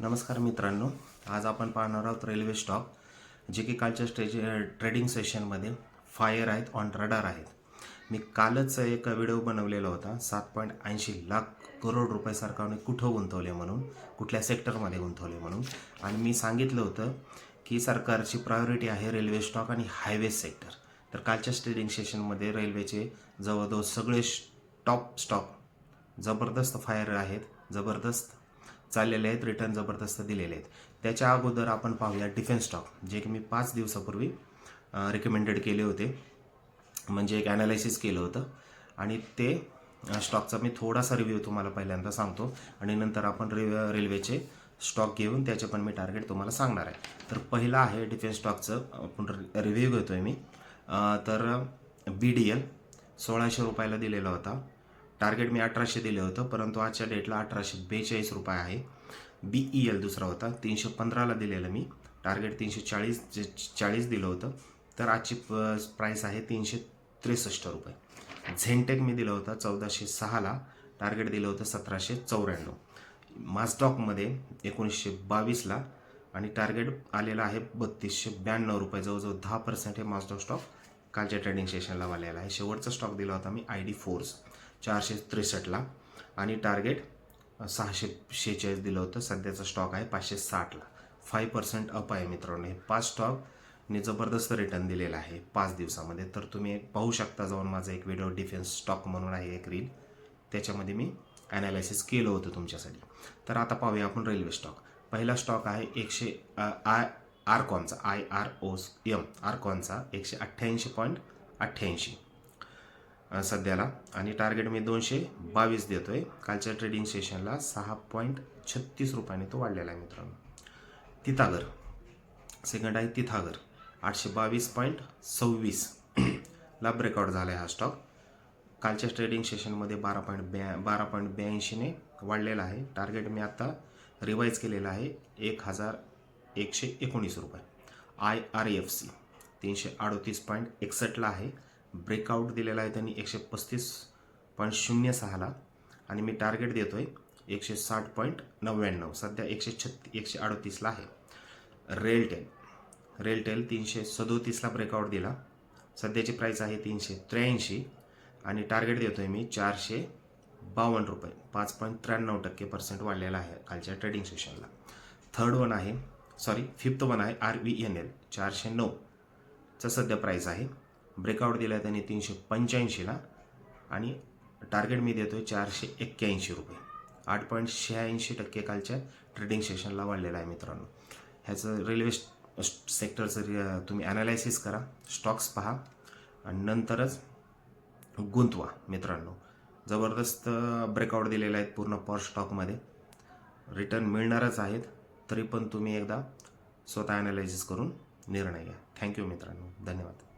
नमस्कार मित्रांनो आज आपण पाहणार आहोत रेल्वे स्टॉक जे की कालच्या स्टेज ट्रेडिंग सेशनमध्ये फायर आहेत ऑन रडार आहेत. मी कालच एक व्हिडिओ बनवलेला होता सात पॉईंट ऐंशी लाख करोड रुपये सरकारने कुठं गुंतवले म्हणून कुठल्या सेक्टरमध्ये गुंतवले म्हणून. आणि मी सांगितलं होतं की सरकारची प्रायोरिटी आहे रेल्वे स्टॉक आणि हायवे सेक्टर तर कालच्या ट्रेडिंग सेशनमध्ये रेल्वेचे जवळजवळ सगळे टॉप स्टॉक जबरदस्त फायर आहेत जबरदस्त चाललेले आहेत रिटर्न जबरदस्त दिलेले आहेत. त्याच्या अगोदर आपण पाहूया डिफेन्स स्टॉक जे की मी पाच दिवसापूर्वी रिकमेंडेड केले होते. म्हणजे एक ॲनालिसिस केलं होतं. आणि ते स्टॉकचा मी थोडासा रिव्ह्यू तुम्हाला पहिल्यांदा सांगतो. आणि नंतर आपण रे रेल्वेचे स्टॉक घेऊन त्याचे पण मी टार्गेट तुम्हाला सांगणार आहे. तर पहिला आहे डिफेन्स स्टॉकचं आपण रिव्ह्यू घेतो आहे मी. तर बी डी एल सोळाशे रुपयाला दिलेला होता. टार्गेट मी अठराशे दिलं होतं परंतु आजच्या डेटला अठराशे बेचाळीस रुपये आहे. बी ई एल दुसरा होता तीनशे पंधराला दिलेलं मी. टार्गेट तीनशे चाळीस जे चाळीस दिलं होतं तर आजची प्राईस आहे तीनशे त्रेसष्ट रुपये. झेनटेक मी दिलं होतं चौदाशे सहाला टार्गेट दिलं होतं सतराशे चौऱ्याण्णव. मास्टॉकमध्ये एकोणीसशे बावीसला आणि टार्गेट आलेलं आहे बत्तीसशे ब्याण्णव रुपये. जवळजवळ दहा पर्सेंट हे मास्टॉक स्टॉक कालच्या ट्रेडिंग सेशनला आलेला आहे. शेवटचा स्टॉक दिला होता मी आय डी फोर्स चारशे त्रेसष्टला. आणि टार्गेट सहाशे शेहेचाळीस दिलं होतं. सध्याचा स्टॉक आहे पाचशे साठला. फाय पर्सेंट अप आहे मित्रांनो. हे पाच स्टॉकने जबरदस्त रिटर्न दिलेला आहे पाच दिवसामध्ये. तर तुम्ही पाहू शकता जाऊन माझा एक व्हिडिओ डिफेन्स स्टॉक म्हणून आहे एक रील त्याच्यामध्ये मी ॲनालायसिस केलं होतं तुमच्यासाठी. तर आता पाहूया आपण रेल्वे स्टॉक पहिला स्टॉक आहे एकशे आय आरकॉनचा. आय आर ओ एम आरकॉनचा एकशे अठ्ठ्याऐंशी पॉईंट अठ्ठ्याऐंशी. सध्याला. आणि टार्गेट मी दोनशे बावीस देतो आहे कालच्या ट्रेडिंग सेशनला सहा पॉईंट छत्तीस रुपयाने तो वाढलेला आहे मित्रांनो. तिथागर. सेकंड आहे तिथागर. आठशे बावीस पॉईंट सव्वीस. ला ब्रेकआउट झाला आहे हा स्टॉक कालच्या ट्रेडिंग सेशनमध्ये बारा पॉईंट ब्या बारा पॉईंट ब्याऐंशीने वाढलेला आहे. टार्गेट मी आत्ता रिवाईज केलेला आहे एक हजार एकशे एकोणीस रुपये. आय आर एफ सी तीनशे अडतीस पॉईंट एकसष्टला आहे. ब्रेकआउट दिलेला आहे त्यांनी एकशे पस्तीस पॉईंट शून्य सहाला आणि मी टार्गेट देतो आहे एकशे साठ पॉईंट नव्याण्णव. सध्या एकशे छत्ती एकशे अडतीसला आहे. रेलटेल रेलटेल तीनशे सदोतीसला ब्रेकआउट दिला. सध्याची प्राईस आहे तीनशे त्र्याऐंशी. आणि टार्गेट देतो आहे मी चारशे बावन्न रुपये. पाच पॉईंट त्र्याण्णव टक्के पर्सेंट वाढलेला आहे कालच्या ट्रेडिंग सेशनला थर्ड वन आहे. सॉरी फिफ्थ वन आहे आर व्ही एन एल चारशे नऊचा सध्या प्राईस आहे. ब्रेकआउट दिला आहे त्यांनी तीनशे पंच्याऐंशीला आणि टार्गेट मी देतो आहे चारशे एक्क्याऐंशी रुपये. आठ पॉईंट शहाऐंशी टक्के कालच्या ट्रेडिंग सेशनला वाढलेलं आहे मित्रांनो. ह्याचं रेल्वे सेक्टरचं तुम्ही ॲनालायसिस करा स्टॉक्स पहा आणि नंतरच गुंतवा मित्रांनो. जबरदस्त ब्रेकआउट दिलेले आहेत पूर्ण पर स्टॉकमध्ये रिटर्न मिळणारच आहेत तरी पण तुम्ही एकदा स्वतः ॲनालायसिस करून निर्णय घ्या. थँक्यू मित्रांनो. धन्यवाद.